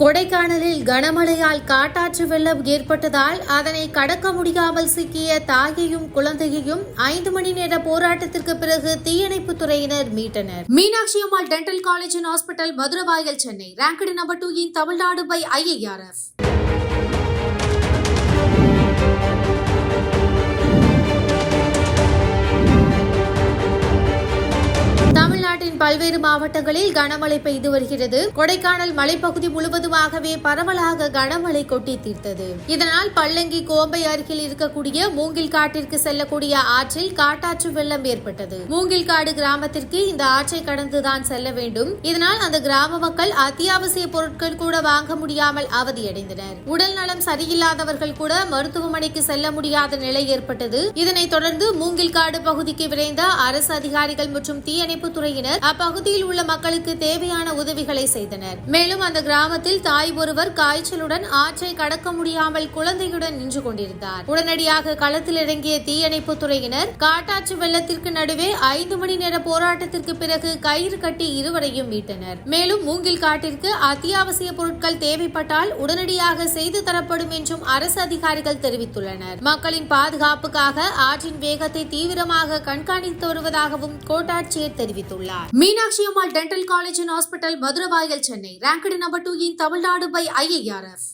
கொடைக்கானலில் கனமழையால் காட்டாற்று வெள்ளம் ஏற்பட்டதால் அதனை கடக்க முடியாமல் சிக்கிய தாயையும் குழந்தையையும் ஐந்து மணி நேர போராட்டத்திற்கு பிறகு தீயணைப்பு துறையினர் மீட்டனர். Meenakshi Ammal dental college and hospital Maduravoyal Chennai. Ranked number two in Tamil Nadu by IARF நாட்டின் பல்வேறு மாவட்டங்களில் கனமழை பெய்து வருகிறது. கொடைக்கானல் மலைப்பகுதி முழுவதுமாகவே பரவலாக கனமழை கொட்டி தீர்த்தது. இதனால் பள்ளங்கி கோம்பை அருகில் இருக்கக்கூடிய மூங்கில் காட்டிற்கு செல்லக்கூடிய ஆற்றில் காட்டாற்று வெள்ளம் ஏற்பட்டது. மூங்கில் காடு கிராமத்திற்கு இந்த ஆற்றை கடந்துதான் செல்ல வேண்டும். இதனால் அந்த கிராம மக்கள் அத்தியாவசிய பொருட்கள் கூட வாங்க முடியாமல் அவதியடைந்தனர். உடல் நலம் சரியில்லாதவர்கள் கூட மருத்துவமனைக்கு செல்ல முடியாத நிலை ஏற்பட்டது. இதனைத் தொடர்ந்து மூங்கில் காடு பகுதிக்கு விரைந்த அரசு அதிகாரிகள் மற்றும் தீயணைப்பு துறையினர் அப்பகுதியில் உள்ள மக்களுக்கு தேவையான உதவிகளை செய்தனர். மேலும் அந்த கிராமத்தில் தாய் ஒருவர் காய்ச்சலுடன் ஆற்றை கடக்க முடியாமல் குழந்தையுடன் நின்று கொண்டிருந்தார். உடனடியாக களத்தில் இறங்கிய தீயணைப்பு துறையினர் காட்டாற்று வெள்ளத்திற்கு நடுவே ஐந்து மணி நேர போராட்டத்திற்கு பிறகு கயிறு கட்டி இருவரையும் மீட்டனர். மேலும் மூங்கில் காட்டிற்கு அத்தியாவசிய பொருட்கள் தேவைப்பட்டால் உடனடியாக செய்து தரப்படும் என்றும் அரசு அதிகாரிகள் தெரிவித்துள்ளனர். மக்களின் பாதுகாப்புக்காக ஆற்றின் வேகத்தை தீவிரமாக கண்காணித்து வருவதாகவும் கோட்டாட்சியர் தெரிவித்துள்ளார். Meenakshi Ammal dental college and hospital Maduravoyal Chennai. Ranked number two in Tamil Nadu by IARF